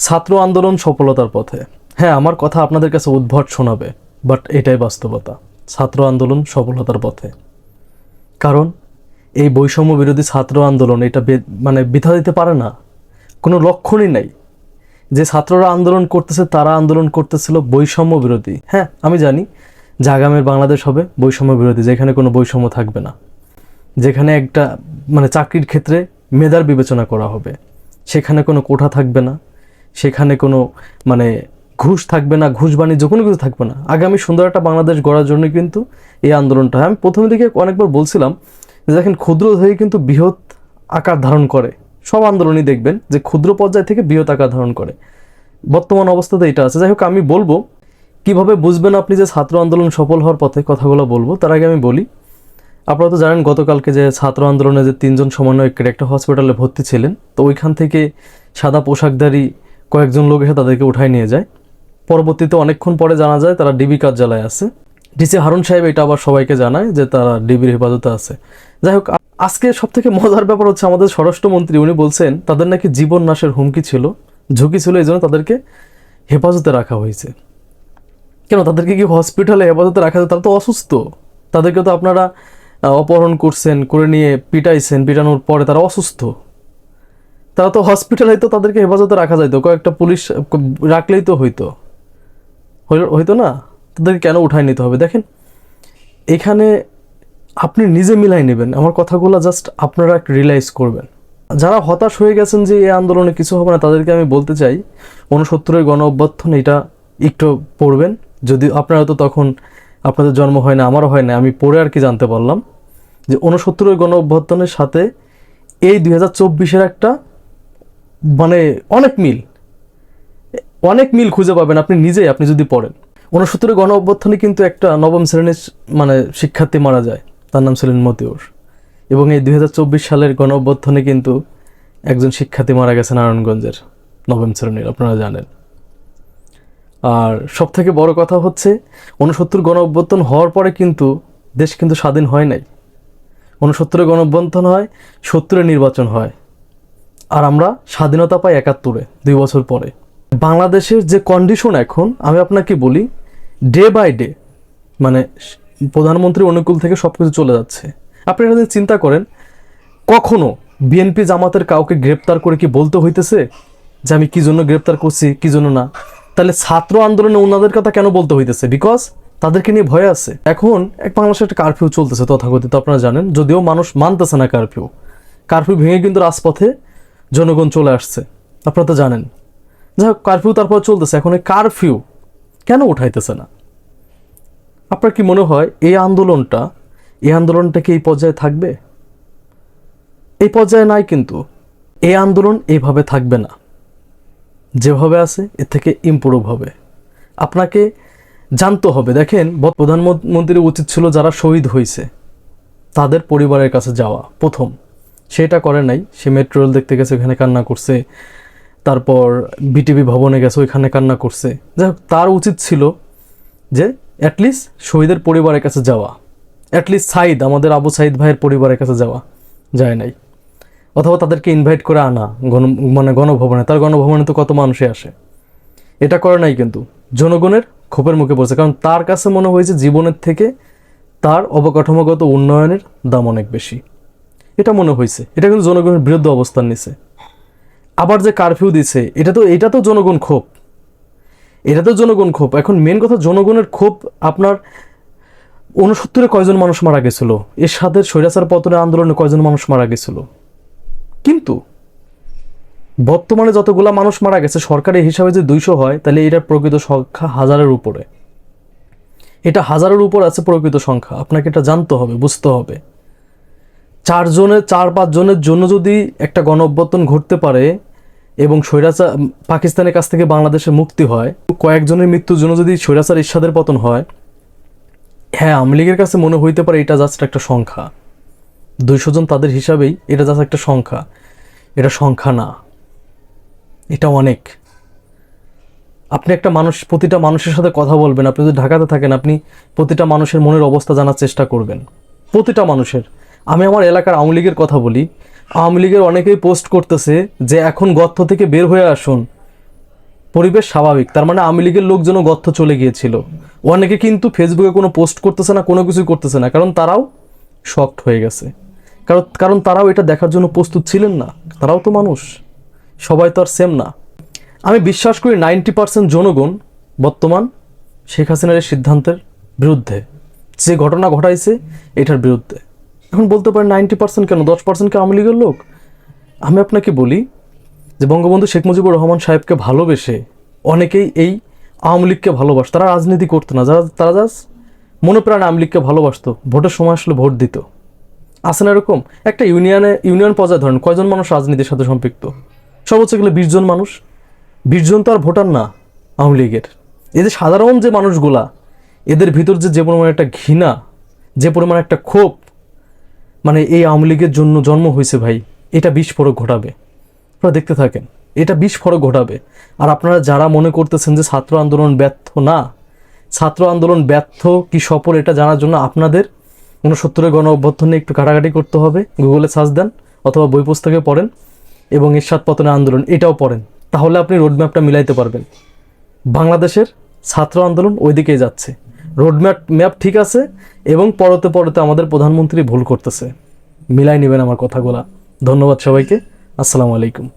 ছাত্র আন্দোলন সফলতার পথে। হ্যাঁ আমার কথা আপনাদের কাছে উদ্ভট শোনাবে, বাট এটাই বাস্তবতা, ছাত্র আন্দোলন সফলতার পথে। কারণ, এই বৈষম্য বিরোধী ছাত্র আন্দোলন এটা মানে বৃথা দিতে পারে না। কোনো লক্ষণই নাই। যে ছাত্ররা আন্দোলন করতেছে, তারা আন্দোলন করতেছিল বৈষম্য বিরোধী। হ্যাঁ আমি জানি, যে আগামীর বাংলাদেশ হবে বৈষম্য বিরোধী, যেখানে কোনো বৈষম্য থাকবে না। যেখানে একটা মানে চাকরির ক্ষেত্রে মেধার বিবেচনা করা হবে। সেখানে কোনো কোঠা থাকবে না। সেখানে কোনো মানে ঘুষ থাকবে না, ঘুষ বাণিজ্য কোনো কিছু থাকবে না। আগামী সুন্দর একটা বাংলাদেশ গড়ার জন্য কিন্তু এই আন্দোলনটা। আমি প্রথমে দিকে অনেকবার বলছিলাম যে দেখেন, ক্ষুদ্র থেকে কিন্তু বৃহৎ আকার ধারণ করে। সব আন্দোলনই দেখবেন যে ক্ষুদ্র পর্যায় থেকে বৃহৎ আকার ধারণ করে। বর্তমান অবস্থাতে এটা আছে। যাই হোক, আমি বলব, কীভাবে বুঝবেন আপনি যে ছাত্র আন্দোলন সফল হওয়ার পথে কথাগুলো বলব, তার আগে আমি বলি, আপনারা তো জানেন গতকালকে যে ছাত্র আন্দোলনে যে তিনজন সমন্বয়কের একটা হসপিটালে ভর্তি ছিলেন, তো ওইখান থেকে সাদা পোশাকধারী কয়েকজন লোক এসে তাদেরকে উঠায় নিয়ে যায়। পরবর্তীতে অনেকক্ষণ পরে জানা যায় তারা ডিবি কার্যালয়ে আছে। ডিসি হারুন সাহেব এটা আবার সবাইকে জানায় যে তারা ডিবির হেফাজতে আছে। যাই হোক, আজকে সব থেকে মজার ব্যাপার হচ্ছে আমাদের স্বরাষ্ট্রমন্ত্রী, উনি বলছেন, তাদের নাকি জীবন নাশের হুমকি ছিল, ঝুঁকি ছিল, এই জন্য তাদেরকে হেফাজতে রাখা হয়েছে। কেন, তাদেরকে কি হসপিটালে হেফাজতে রাখা তারা তো অসুস্থ। তাদেরকে তো আপনারা অপহরণ করছেন, করে নিয়ে পিটাইছেন, পিটানোর পরে তারা অসুস্থ। তারা তো হসপিটালে তো তাদেরকে হেফাজতে রাখা যাইতো, কয়েকটা পুলিশ রাখলেই তো হইতো। হই- হইতো না? তাদেরকে কেন উঠায় নিতে হবে? দেখেন, এখানে আপনি নিজে মিলাই নেবেন। আমার কথাগুলো জাস্ট আপনারা রিয়েলাইজ করবেন। যারা হতাশ হয়ে গেছেন যে এই আন্দোলনে কিছু হবে না, তাদেরকে আমি বলতে চাই, ঊনসত্তরের গণ অভ্যর্থন এটা একটু পড়বেন। যদি আপনারা তো তখন আপনাদের জন্ম হয় না, আমারও হয় না, আমি পড়ে আর কি জানতে পারলাম যে ঊনসত্তরের গণ অভ্যর্থনের সাথে এই দুই একটা মানে অনেক মিল। অনেক মিল খুঁজে পাবেন আপনি নিজেই, আপনি যদি পড়েন। ঊনসত্তরের গণ অভ্যর্থনে কিন্তু একটা নবম শ্রেণির মানে শিক্ষার্থী মারা যায়, তার নাম ছিলেন মতিউর। এবং এই দুই হাজার চব্বিশ সালের গণ অভ্যর্থনে কিন্তু একজন শিক্ষার্থী মারা গেছে নারায়ণগঞ্জের নবম শ্রেণির, আপনারা জানেন। আর সব থেকে বড় কথা হচ্ছে, ঊনসত্তর গণ অভ্যর্থন হওয়ার পরে কিন্তু দেশ কিন্তু স্বাধীন হয় নাই। ঊনসত্তরে গণ অভ্যর্থন হয়, সত্তরে নির্বাচন হয়। আর আমরা স্বাধীনতা পাই একাত্তরে, দুই বছর পরে। বাংলাদেশের যে কন্ডিশন এখন, আমি আপনাকে বলি ডে বাই ডে মানে প্রধানমন্ত্রী অনুকূল থেকে সব কিছু চলে যাচ্ছে। আপনি এটা চিন্তা করেন, কখনো বিএনপি জামাতের কাউকে গ্রেপ্তার করে কি বলতে হইতেছে যে আমি কি জন্য গ্রেপ্তার করছি, কি জন্য না? তাহলে ছাত্র আন্দোলনে ওনাদের কথা কেন বলতে হইতেছে? বিকজ তাদেরকে নিয়ে ভয় আছে। এখন এক বাংলাদেশে একটা কারফিউ চলতেছে তথাকথিত, আপনারা জানেন। যদিও মানুষ মানতেছে না কারফিউ কারফিউ ভেঙে কিন্তু রাজপথে জনগণ চলে আসছে। আপনারা তো জানেন। যাই হোক কারফিউ তারপর চলতেছে। এখন এই কারফিউ কেন উঠাইতেছে না? আপনার কি মনে হয় এই আন্দোলনটা এই আন্দোলনটা কি এই পর্যায়ে থাকবে? এই পর্যায়ে নাই কিন্তু। এই আন্দোলন এইভাবে থাকবে না। যেভাবে আছে, এর থেকে ইম্প্রুভ হবে। আপনাকে জানতে হবে। দেখেন প্রধানমন্ত্রীর উচিত ছিল যারা শহীদ হয়েছে তাদের পরিবারের কাছে যাওয়া প্রথম। সেটা করে নাই। সে মেট্রো রেল দেখতে গেছে, ওখানে কান্না করছে। তারপর বিটিভি ভবনে গেছে, ওইখানে কান্না করছে। যাই হোক, তার উচিত ছিল যে অ্যাটলিস্ট শহীদের পরিবারের কাছে যাওয়া। অ্যাটলিস্ট সাইদ, আমাদের আবু সাইদ ভাইয়ের পরিবারের কাছে যাওয়া যায় নাই। অথবা তাদেরকে ইনভাইট করে আনা গণ মানে গণভবনে। তার গণভবনে তো কত মানুষই আসে। এটা করে নাই কিন্তু। জনগণের ক্ষোভের মুখে পড়ছে। কারণ তার কাছে মনে হয়েছে জীবনের থেকে তার অবকাঠামোগত উন্নয়নের দাম অনেক বেশি। এটা মনে হয়েছে এটা কিন্তু জনগণের বিরুদ্ধে অবস্থান নিছে। আবার যে কারফিউ দিছে, এটা তো এটা তো জনগণ ক্ষোভ। এটা তো জনগণ ক্ষোভ। এখন মেন কথা জনগণের ক্ষোভ আপনার উনসত্তরে কয়জন মানুষ মারা গেছিল? এর সাথে স্বৈরাচার পতনের আন্দোলনে কয়জন মানুষ মারা গেছিল? কিন্তু বর্তমানে যতগুলা মানুষ মারা গেছে সরকারি হিসাবে যে দুইশো হয়, তাহলে এটার প্রকৃত সংখ্যা হাজারের উপরে। এটা হাজারের উপর আছে প্রকৃত সংখ্যা। আপনাকে এটা জানতে হবে, বুঝতে হবে। চারজনের চার, পাঁচ জনের জন্য যদি একটা গণ অভ্যর্থন ঘটতে পারে এবং স্বৈরাচার পাকিস্তানের কাছ থেকে বাংলাদেশে মুক্তি হয়, কয়েকজনের মৃত্যুর জন্য যদি স্বৈরাচার ইরশাদের পতন হয় হ্যাঁ আওয়ামী লীগের কাছে মনে হইতে পারে এটা জাস্ট একটা সংখ্যা। দুইশো জন তাদের হিসাবেই এটা জাস্ট একটা সংখ্যা। এটা সংখ্যা না। এটা অনেক। আপনি একটা মানুষ, প্রতিটা মানুষের সাথে কথা বলবেন, আপনি যদি ঢাকাতে থাকেন, আপনি প্রতিটা মানুষের মনের অবস্থা জানার চেষ্টা করবেন। প্রতিটা মানুষের। আমি আমার এলাকার আওয়ামী লীগের কথা বলি। আওয়ামী লীগের অনেকেই পোস্ট করতেছে যে এখন গর্ত থেকে বের হয়ে আসুন। পরিবেশ স্বাভাবিক, তার মানে আওয়ামী লীগের লোকজন গর্ত চলে গিয়েছিল। অনেকে কিন্তু ফেসবুকে কোনো পোস্ট করতেছে না, কোনো কিছুই করতেছে না, কারণ তারাও শকড হয়ে গেছে। কারণ কারণ তারাও এটা দেখার জন্য প্রস্তুত ছিলেন না। তারাও তো মানুষ। সবাই তো আর সেম না। আমি বিশ্বাস করি নাইনটি পার্সেন্ট জনগণ বর্তমান শেখ হাসিনার এই সিদ্ধান্তের বিরুদ্ধে। যে ঘটনা ঘটাইছে, এটার বিরুদ্ধে। এখন বলতে পারেন নাইনটি পার্সেন্ট কেন? দশ পার্সেন্ট কে আওয়ামী লীগের লোক? আমি আপনাকে বলি যে বঙ্গবন্ধু শেখ মুজিবুর রহমান সাহেবকে ভালোবেসে অনেকেই এই আওয়ামী লীগকে ভালোবাসত তারা রাজনীতি করতো না। যারা তারা জাস্ট মনে প্রাণে আওয়ামী লীগকে ভালোবাসতো। ভোটের সময় আসলে ভোট দিত। আছে না এরকম? একটা ইউনিয়নে ইউনিয়ন পর্যায়ে ধরেন, কয়জন মানুষ রাজনীতির সাথে সম্পৃক্ত? সর্বোচ্চ গেলে বিশ জন মানুষ। বিশ জন তো আর ভোটার না আওয়ামী লীগের। এই যে সাধারণ যে মানুষগুলা, এদের ভিতর যে যে পরিমাণ একটা ঘৃণা, যে পরিমাণ একটা ক্ষোভ মানে এই আওয়ামী লীগের জন্য জন্ম হয়েছে ভাই, এটা বিস্ফোরক ঘটাবে। আপনারা দেখতে থাকেন, এটা বিস্ফোরক ঘটাবে। আর আপনারা যারা মনে করতেছেন যে ছাত্র আন্দোলন ব্যর্থ না, ছাত্র আন্দোলন ব্যর্থ কি সফল এটা জানার জন্য আপনাদের উনসত্তরের গণ অভ্যর্থনে একটু কাটাকাটি করতে হবে, গুগলে সার্চ দেন অথবা বই পুস্তকে পড়েন এবং এরশাদ পতনের আন্দোলন, এটাও পড়েন। তাহলে আপনি রোডম্যাপটা মিলাইতে পারবেন। বাংলাদেশের ছাত্র আন্দোলন ওইদিকেই যাচ্ছে। রোডম্যাপ, ম্যাপ ঠিক আছে এবং পরতে পরতে আমাদের প্রধানমন্ত্রী ভুল করতেছে। মিলাই নেবেন আমার কথাগুলা। ধন্যবাদ সবাইকে। আসসালামু আলাইকুম।